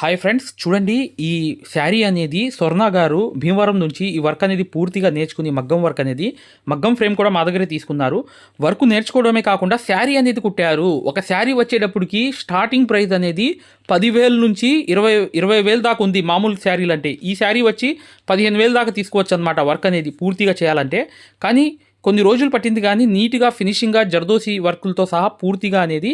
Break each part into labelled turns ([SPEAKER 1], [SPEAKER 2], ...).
[SPEAKER 1] Hi friends చూడండి ఈ శారీ అనేది స్వర్ణ గారు భీమవరం నుంచి ఈ వర్క్ అనేది పూర్తిగా నేర్చుకుని మగ్గం వర్క్ అనేది మగ్గం ఫ్రేమ్ కూడా మా దగ్గరే తీసుకున్నారు. వర్క్ నేర్చుకోవడమే కాకుండా శారీ అనేది కుట్టారు. ఒక శారీ వచ్చేటప్పటికి స్టార్టింగ్ ప్రైస్ అనేది పదివేల నుంచి ఇరవై ఇరవై వేలు దాకా ఉంది మామూలు శారీలు అంటే. ఈ శారీ వచ్చి పదిహేను వేలు దాకా తీసుకోవచ్చు అనమాట వర్క్ అనేది పూర్తిగా చేయాలంటే. కానీ కొన్ని రోజులు పట్టింది కానీ నీట్గా ఫినిషింగ్గా జర్దోసి వర్కులతో సహా పూర్తిగా అనేది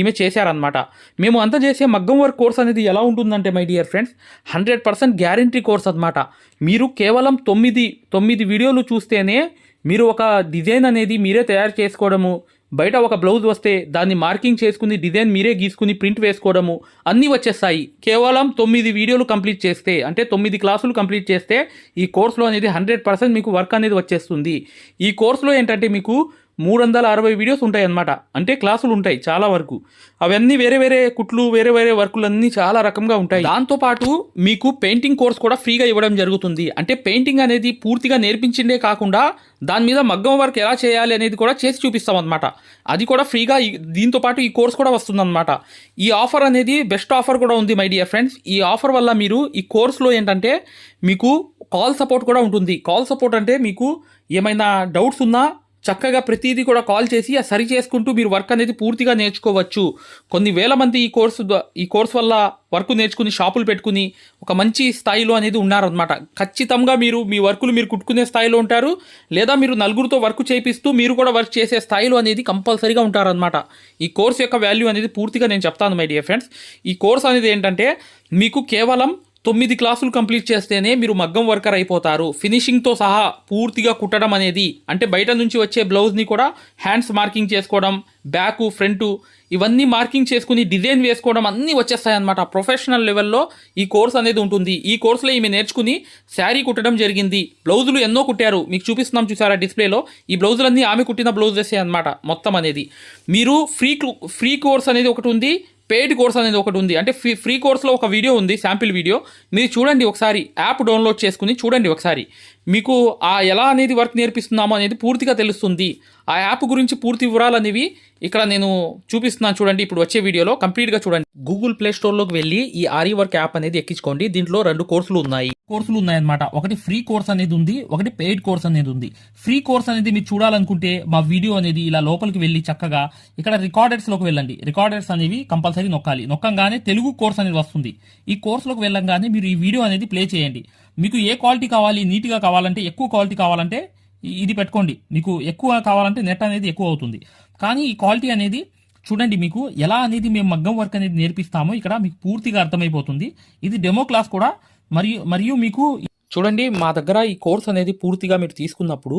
[SPEAKER 1] ఈమె చేశారనమాట మేము అంతా చేసే మగ్గం వర్క్ కోర్స్ అనేది ఎలా ఉంటుందంటే my dear friends hundred percent guarantee course అనమాట మీరు కేవలం తొమ్మిది తొమ్మిది వీడియోలు చూస్తేనే మీరు ఒక డిజైన్ అనేది మీరే తయారు చేసుకోవడము బయట ఒక బ్లౌజ్ వస్తే దాన్ని మార్కింగ్ చేసుకుని డిజైన్ మీరే గీసుకుని ప్రింట్ వేసుకోవడము అన్నీ వచ్చేస్తాయి. కేవలం తొమ్మిది వీడియోలు కంప్లీట్ చేస్తే అంటే తొమ్మిది క్లాసులు కంప్లీట్ చేస్తే ఈ కోర్సులో అనేది హండ్రెడ్ పర్సెంట్ మీకు వర్క్ అనేది వచ్చేస్తుంది. ఈ కోర్సులో ఏంటంటే మీకు మూడు వందల అరవై వీడియోస్ ఉంటాయి అన్నమాట అంటే క్లాసులు ఉంటాయి చాలా వరకు. అవన్నీ వేరే వేరే కుట్లు వేరే వేరే వర్కులు అన్నీ చాలా రకంగా ఉంటాయి. దాంతోపాటు మీకు పెయింటింగ్ కోర్స్ కూడా ఫ్రీగా ఇవ్వడం జరుగుతుంది. అంటే పెయింటింగ్ అనేది పూర్తిగా నేర్పించిందే కాకుండా దాని మీద మగ్గం వర్క్ ఎలా చేయాలి అనేది కూడా చేసి చూపిస్తాం అనమాట అది కూడా ఫ్రీగా దీంతో పాటు ఈ కోర్స్ కూడా వస్తుందన్నమాట. ఈ ఆఫర్ అనేది బెస్ట్ ఆఫర్ కూడా ఉంది మై డియర్ ఫ్రెండ్స్. ఈ ఆఫర్ వల్ల మీరు ఈ కోర్స్లో ఏంటంటే మీకు కాల్ సపోర్ట్ కూడా ఉంటుంది. కాల్ సపోర్ట్ అంటే మీకు ఏమైనా డౌట్స్ ఉన్నా చక్కగా ప్రతిదీ కూడా కాల్ చేసి సరి చేసుకుంటూ మీరు వర్క్ అనేది పూర్తిగా నేర్చుకోవచ్చు. కొన్ని వేల మంది ఈ కోర్సు ఈ కోర్స్ వల్ల వర్క్ నేర్చుకుని షాపులు పెట్టుకుని ఒక మంచి స్థాయిలో అనేది ఉన్నారనమాట ఖచ్చితంగా మీరు మీ వర్కులు మీరు కుట్టుకునే స్థాయిలో ఉంటారు. లేదా మీరు నలుగురితో వర్క్ చేపిస్తూ మీరు కూడా వర్క్ చేసే స్థాయిలో అనేది కంపల్సరీగా ఉంటారనమాట ఈ కోర్స్ యొక్క వాల్యూ అనేది పూర్తిగా నేను చెప్తాను మై డియర్ ఫ్రెండ్స్. ఈ కోర్స్ అనేది ఏంటంటే మీకు కేవలం తొమ్మిది క్లాసులు కంప్లీట్ చేస్తేనే మీరు మగ్గం వర్కర్ అయిపోతారు. ఫినిషింగ్తో సహా పూర్తిగా కుట్టడం అనేది అంటే బయట నుంచి వచ్చే బ్లౌజ్ని కూడా హ్యాండ్స్ మార్కింగ్ చేసుకోవడం బ్యాక్ ఫ్రంట్ ఇవన్నీ మార్కింగ్ చేసుకుని డిజైన్ వేసుకోవడం అన్నీ వచ్చేస్తాయి అన్నమాట ప్రొఫెషనల్ లెవెల్లో ఈ కోర్స్ అనేది ఉంటుంది. ఈ కోర్సులో ఈమె నేర్చుకుని శారీ కుట్టడం జరిగింది. బ్లౌజులు ఎన్నో కుట్టారు. మీకు చూపిస్తున్నాం చూసారా డిస్ప్లేలో? ఈ బ్లౌజులన్నీ ఆమె కుట్టిన బ్లౌజెస్ అనమాట మొత్తం అనేది. మీరు ఫ్రీ ఫ్రీ కోర్స్ అనేది ఒకటి ఉంది. పెయిడ్ కోర్స్ అనేది ఒకటి ఉంది. అంటే ఫ్రీ ఫ్రీ కోర్స్లో ఒక వీడియో ఉంది శాంపిల్ వీడియో మీరు చూడండి ఒకసారి యాప్ డౌన్లోడ్ చేసుకుని చూడండి ఒకసారి. మీకు ఆ ఎలా అనేది వర్క్ నేర్పిస్తున్నామో అనేది పూర్తిగా తెలుస్తుంది. ఆ యాప్ గురించి పూర్తి వివరాలు అనేవి ఇక్కడ నేను చూపిస్తున్నాను చూడండి. ఇప్పుడు వచ్చే వీడియోలో కంప్లీట్గా చూడండి. గూగుల్ ప్లే స్టోర్లోకి వెళ్ళి ఈ ఆరి వర్క్ యాప్ అనేది ఎక్కించుకోండి. దీంట్లో రెండు కోర్సులు ఉన్నాయి. కోర్సులు ఉన్నాయన్నమాట. ఒకటి ఫ్రీ కోర్స్ అనేది ఉంది ఒకటి పెయిడ్ కోర్స్ అనేది ఉంది. ఫ్రీ కోర్స్ అనేది మీరు చూడాలనుకుంటే మా వీడియో అనేది ఇలా లోపలికి వెళ్ళి చక్కగా ఇక్కడ రికార్డర్స్లోకి వెళ్ళండి. రికార్డర్స్ అనేవి కంపల్సరీ నొక్కాలి. నొక్కంగానే తెలుగు కోర్స్ అనేది వస్తుంది. ఈ కోర్సులోకి వెళ్ళంగానే మీరు ఈ వీడియో అనేది ప్లే చేయండి. మీకు ఏ క్వాలిటీ కావాలి నీట్గా కావాలంటే ఎక్కువ క్వాలిటీ కావాలంటే ఇది పెట్టుకోండి. మీకు ఎక్కువ కావాలంటే నెట్ అనేది ఎక్కువ అవుతుంది. కానీ ఈ క్వాలిటీ అనేది చూడండి మీకు ఎలా అనేది మేము మగ్గం వర్క్ అనేది నేర్పిస్తామో ఇక్కడ మీకు పూర్తిగా అర్థమైపోతుంది. ఇది డెమో క్లాస్ కూడా. మరియు మరియు మీకు చూడండి మా దగ్గర ఈ కోర్స్ అనేది పూర్తిగా మీరు తీసుకున్నప్పుడు